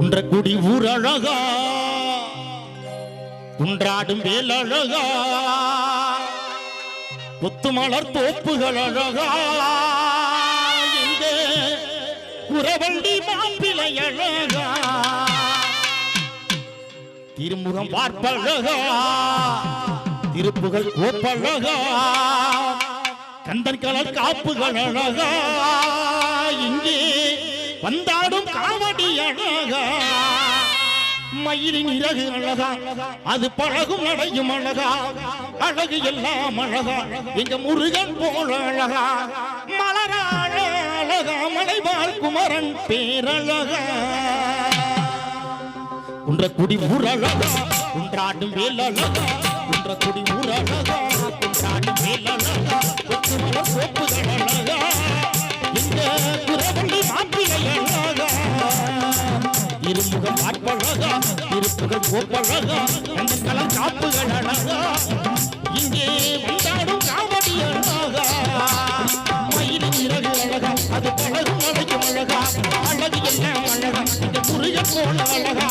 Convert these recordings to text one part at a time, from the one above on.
குன்றக்குடி ஊரழகா. குன்றாடும் வேலழகா. கொத்துமலர் தோப்புகள் அழகா. எங்கே? குறவண்டி மாப்பிளை அழகா. திருமுகம் பார்ப்பழகா. திருப்புகள் கோப்பழகா. கந்தன் கலர் காப்புகள் அழகா. இங்கே வந்தாடும் காவடி அழகா. மயிலின் இறகு அழகா. அது பழகும் நடையும் அழகா. அழகு எல்லாம் அழகா. எங்க முருகன் போல அழகா. மலராழ அழகா. மலைவாழ் குமரன் பேரழகா. குன்றக்குடி ஊரழகா குன்றாடும் வேலழகா குன்றக்குடி ஊரழகா குன்றாடும் வேலழகா சோப்புகள் அழகா. திருப்புகள் கோப்பழகா அந்த கலர் காப்புகள் அழகா இங்கே வந்தாடும் காவடி அழகா மயிலின் இறகு அழகா அது பழகும் அழகும் அழகா. அழகு என்ன அழகா இந்த புரிய போல அழகா.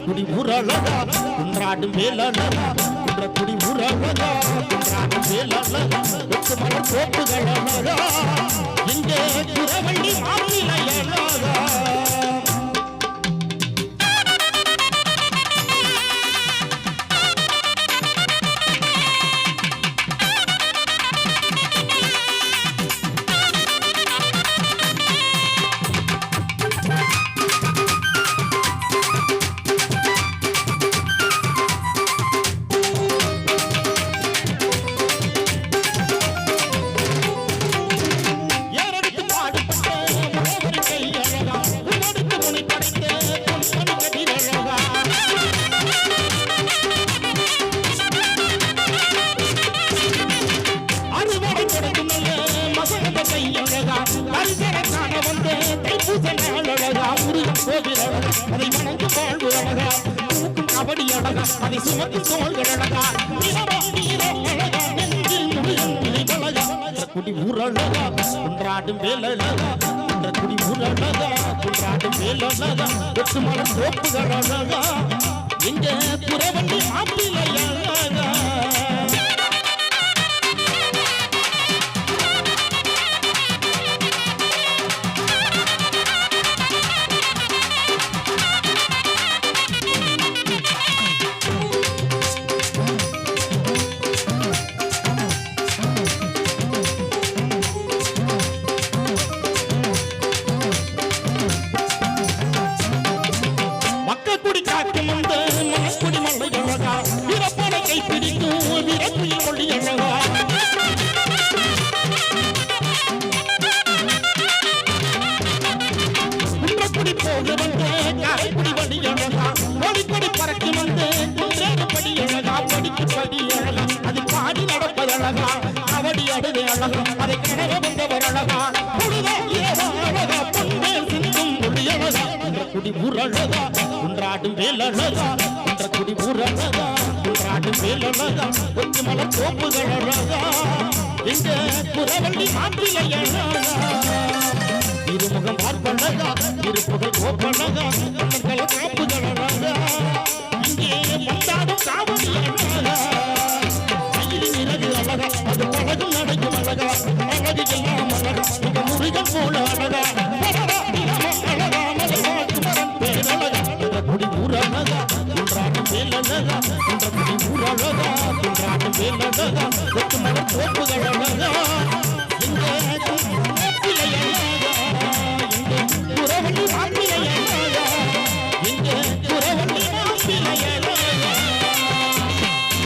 குடி அழகா ஊரழகா குன்றாடும் வேலழகா குன்றக்குடி ஊரழகா குன்றாடும் வேலழகா மலர் கோப்புகள் அழகா. அதை வணங்கும் வாழ்வு அழகா தூக்கும் கபடி அழகா அதை சுமக்கும் தோள்கள் அழகா நிலவா நீரோ அழகா நெஞ்சில் முருகன் நிலை அழகா குடி ஊரழகா குன்றாடும் வேலழகா குடி ஊரழகா குன்றாடும் வேலழகா வெட்டு மலர் தோப்புகள் அழகா குன்றக்குடி வந்து வந்த கரைக்குடி வழி அழகா ஒளிப்படி பறக்கி வந்து குன்றேடு அழகா படிக்கு படி அழகா அது பாடி நடப்பது அழகா அவடி அடுது அழகா அதை கனவு வந்தவர் அழகா புழுத இரவா அழகா பொன்மேல் சிந்தும் மொழி அழகா ஊரழகா குன்றாடும் வேலழகா ஊரழகா குன்றாடும் வேலழகா கொஞ்சம் மலர் அழகா எங்க இருமுகம் பார்ப்பழகா இருப்புகள் கோப்பழகா கண்ணங்கள காப்புகள் அழகா இங்கே வந்தாடும் காவல் இறகு அழகா அது பழகும் நடக்கும் அழகா. அழகு எல்லாம் அழகா. இந்த முருகன் போல அழகா. பரவா அழகா. மலைவா அழகா.